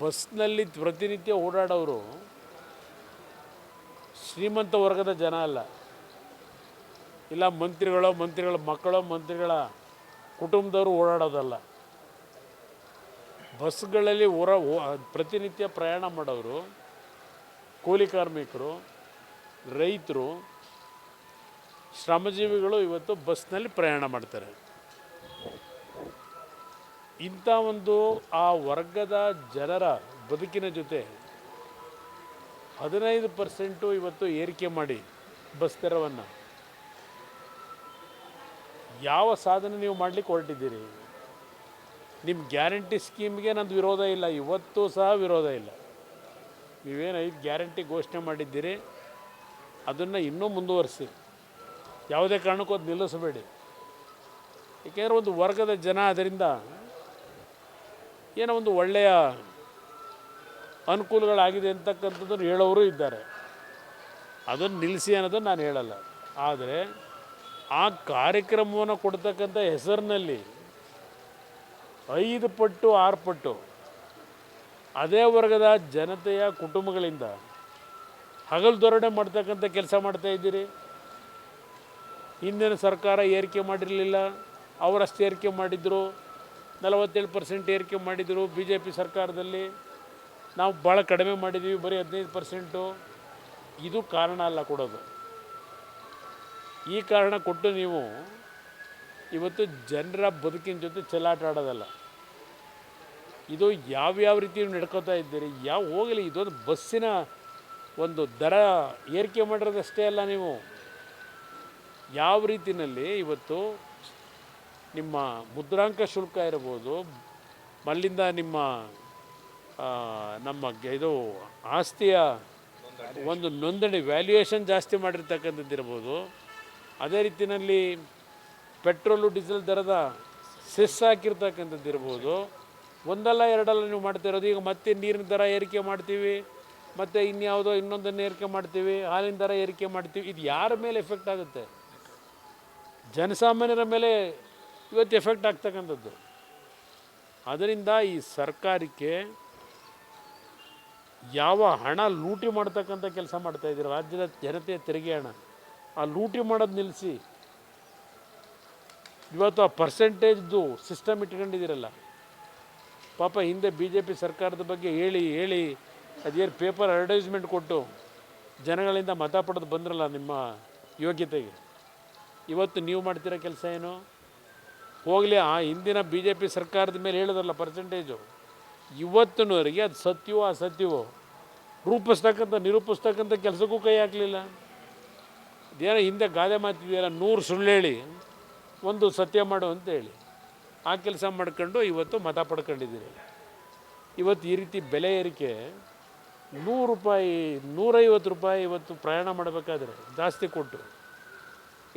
ಬಸ್ನಲ್ಲಿ ಪ್ರತಿನಿತ್ಯ ಓಡಾಡೋರು ಶ್ರೀಮಂತ ವರ್ಗದ ಜನ ಅಲ್ಲ. ಇಲ್ಲ ಮಂತ್ರಿಗಳೋ, ಮಂತ್ರಿಗಳ ಮಕ್ಕಳೋ, ಮಂತ್ರಿಗಳ ಕುಟುಂಬದವರು ಓಡಾಡೋದಲ್ಲ. ಬಸ್ಗಳಲ್ಲಿ ಹೊರ ಓ- ಪ್ರತಿನಿತ್ಯ ಪ್ರಯಾಣ ಮಾಡೋರು ಕೂಲಿ ಕಾರ್ಮಿಕರು, ರೈತರು, ಶ್ರಮಜೀವಿಗಳು ಇವತ್ತು ಬಸ್ನಲ್ಲಿ ಪ್ರಯಾಣ ಮಾಡ್ತಾರೆ. ಇಂಥ ಒಂದು ಆ ವರ್ಗದ ಜನರ ಬದುಕಿನ ಜೊತೆ ಹದಿನೈದು ಪರ್ಸೆಂಟು ಇವತ್ತು ಏರಿಕೆ ಮಾಡಿ ಬಸ್ ದರವನ್ನು ಯಾವ ಸಾಧನೆ ನೀವು ಮಾಡಲಿಕ್ಕೆ ಹೊರಟಿದ್ದೀರಿ? ನಿಮ್ಮ ಗ್ಯಾರಂಟಿ ಸ್ಕೀಮ್ಗೆ ನಂದು ವಿರೋಧ ಇಲ್ಲ, ಇವತ್ತು ಸಹ ವಿರೋಧ ಇಲ್ಲ. ನೀವೇನು ಐದು ಗ್ಯಾರಂಟಿ ಘೋಷಣೆ ಮಾಡಿದ್ದೀರಿ? ಅದನ್ನು ಇನ್ನೂ ಮುಂದುವರಿಸಿ. ಯಾವುದೇ ಕಾರಣಕ್ಕೂ ಅದು ನಿಲ್ಲಿಸಬೇಡಿ. ಏಕೆಂದರೆ ಒಂದು ವರ್ಗದ ಜನ ಅದರಿಂದ ಏನೋ ಒಂದು ಒಳ್ಳೆಯ ಅನುಕೂಲಗಳಾಗಿದೆ ಅಂತಕ್ಕಂಥದ್ದನ್ನು ಹೇಳೋರು ಇದ್ದಾರೆ. ಅದನ್ನು ನಿಲ್ಲಿಸಿ ಅನ್ನೋದನ್ನು ನಾನು ಹೇಳಲ್ಲ. ಆದರೆ ಆ ಕಾರ್ಯಕ್ರಮವನ್ನು ಕೊಡ್ತಕ್ಕಂಥ ಹೆಸರಿನಲ್ಲಿ ಐದು ಪಟ್ಟು, ಆರು ಪಟ್ಟು ಅದೇ ವರ್ಗದ ಜನತೆಯ ಕುಟುಂಬಗಳಿಂದ ಹಗಲು ಧೋರಣೆ ಮಾಡ್ತಕ್ಕಂಥ ಕೆಲಸ ಮಾಡ್ತಾ ಇದ್ದೀರಿ. ಹಿಂದಿನ ಸರ್ಕಾರ ಏರಿಕೆ ಮಾಡಿರಲಿಲ್ಲ, ಅವರಷ್ಟು ಏರಿಕೆ ಮಾಡಿದರು. ನಲವತ್ತೇಳು ಪರ್ಸೆಂಟ್ ಏರಿಕೆ ಮಾಡಿದರು ಬಿ ಜೆ ಪಿ ಸರ್ಕಾರದಲ್ಲಿ. ನಾವು ಭಾಳ ಕಡಿಮೆ ಮಾಡಿದ್ದೀವಿ ಬರೀ ಹದಿನೈದು ಪರ್ಸೆಂಟು ಇದು ಕಾರಣ ಅಲ್ಲ ಕೊಡೋದು. ಈ ಕಾರಣ ಕೊಟ್ಟು ನೀವು ಇವತ್ತು ಜನರ ಬದುಕಿನ ಜೊತೆ ಚೆಲ್ಲಾಟ ಆಡೋದಲ್ಲ. ಇದು ಯಾವ್ಯಾವ ರೀತಿ ನಡ್ಕೋತಾ ಇದ್ದೀರಿ, ಯಾವ ಹೋಗಲಿ, ಇದೊಂದು ಬಸ್ಸಿನ ಒಂದು ದರ ಏರಿಕೆ ಮಾಡಿರೋದಷ್ಟೇ ಅಲ್ಲ ನೀವು. ಯಾವ ರೀತಿಯಲ್ಲಿ ಇವತ್ತು ನಿಮ್ಮ ಮುದ್ರಾಂಕ ಶುಲ್ಕ ಇರ್ಬೋದು ಅಲ್ಲಿಂದ ನಿಮ್ಮ ನಮ್ಮ ಇದು ಆಸ್ತಿಯ ಒಂದು ನೋಂದಣಿ ವ್ಯಾಲ್ಯೂಯೇಷನ್ ಜಾಸ್ತಿ ಮಾಡಿರ್ತಕ್ಕಂಥದ್ದಿರ್ಬೋದು ಅದೇ ರೀತಿಯಲ್ಲಿ ಪೆಟ್ರೋಲು ಡೀಸೆಲ್ ದರದ ಸೆಸ್ ಹಾಕಿರ್ತಕ್ಕಂಥದ್ದಿರ್ಬೋದು ಒಂದಲ್ಲ ಎರಡಲ್ಲ ನೀವು ಮಾಡ್ತಾ ಇರೋದು, ಈಗ ಮತ್ತೆ ನೀರಿನ ದರ ಏರಿಕೆ ಮಾಡ್ತೀವಿ, ಮತ್ತು ಇನ್ಯಾವುದೋ ಇನ್ನೊಂದನ್ನು ಏರಿಕೆ ಮಾಡ್ತೀವಿ, ಹಾಲಿನ ದರ ಏರಿಕೆ ಮಾಡ್ತೀವಿ, ಇದು ಯಾರ ಮೇಲೆ ಎಫೆಕ್ಟ್ ಆಗುತ್ತೆ? ಜನಸಾಮಾನ್ಯರ ಮೇಲೆ ಇವತ್ತು ಎಫೆಕ್ಟ್ ಆಗ್ತಕ್ಕಂಥದ್ದು. ಅದರಿಂದ ಈ ಸರ್ಕಾರಕ್ಕೆ ಯಾವ ಹಣ ಲೂಟಿ ಮಾಡ್ತಕ್ಕಂಥ ಕೆಲಸ ಮಾಡ್ತಾ ಇದ್ದೀರಿ? ರಾಜ್ಯದ ಜನತೆಯ ತೆರಿಗೆ ಹಣ. ಆ ಲೂಟಿ ಮಾಡೋದು ನಿಲ್ಲಿಸಿ ಇವತ್ತು ಆ ಪರ್ಸೆಂಟೇಜ್ದು ಸಿಸ್ಟಮ್ ಇಟ್ಕೊಂಡಿದ್ದೀರಲ್ಲ. ಪಾಪ ಹಿಂದೆ ಬಿ ಜೆ ಪಿ ಸರ್ಕಾರದ ಬಗ್ಗೆ ಹೇಳಿ ಹೇಳಿ, ಅದೇನು ಪೇಪರ್ ಅಡ್ವರ್ಟೈಸ್ಮೆಂಟ್ ಕೊಟ್ಟು ಜನಗಳಿಂದ ಮತ ಪಡೆದು ಬಂದ್ರಲ್ಲ ನಿಮ್ಮ ಯೋಗ್ಯತೆಗೆ. ಇವತ್ತು ನೀವು ಮಾಡ್ತಿರೋ ಕೆಲಸ ಏನು? ಹೋಗಲಿ, ಆ ಹಿಂದಿನ ಬಿ ಜೆ ಪಿ ಸರ್ಕಾರದ ಮೇಲೆ ಹೇಳಿದ್ರಲ್ಲ ಪರ್ಸೆಂಟೇಜು ಇವತ್ತಿನವರೆಗೆ ಅದು ಸತ್ಯವೋ ಅಸತ್ಯವೋ? ರೂಪಿಸ್ತಕ್ಕಂಥ, ನಿರೂಪಿಸ್ತಕ್ಕಂಥ ಕೆಲಸಕ್ಕೂ ಕೈ ಹಾಕಲಿಲ್ಲ. ಇದೇನೋ ಹಿಂದೆ ಗಾದೆ ಮಾತಿದೆಯಲ್ಲ, ನೂರು ಸುಳ್ಳು ಹೇಳಿ, ಒಂದು ಸತ್ಯ ಮಾಡು ಅಂತ ಹೇಳಿ. ಆ ಕೆಲಸ ಮಾಡ್ಕೊಂಡು ಇವತ್ತು ಮತ ಪಡ್ಕೊಂಡಿದ್ದೀನಿ ಇವತ್ತು ಈ ರೀತಿ ಬೆಲೆ ಏರಿಕೆ, ನೂರು ರೂಪಾಯಿ, ನೂರೈವತ್ತು ರೂಪಾಯಿ ಇವತ್ತು ಪ್ರಯಾಣ ಮಾಡಬೇಕಾದ್ರೆ ಜಾಸ್ತಿ ಕೊಟ್ಟು.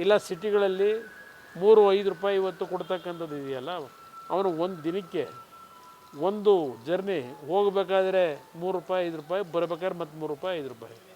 ಇಲ್ಲ, ಸಿಟಿಗಳಲ್ಲಿ ಮೂರು, ಐದು ರೂಪಾಯಿ ಇವತ್ತು ಕೊಡ್ತಕ್ಕಂಥದ್ದು ಇದೆಯಲ್ಲ? ಅವನು ಒಂದು ದಿನಕ್ಕೆ ಒಂದು ಜರ್ನಿ ಹೋಗಬೇಕಾದ್ರೆ ಮೂರು ರೂಪಾಯಿ, ಐದು ರೂಪಾಯಿ, ಬರಬೇಕಾದ್ರೆ ಮತ್ತು ಮೂರು ರೂಪಾಯಿ, ಐದು ರೂಪಾಯಿ.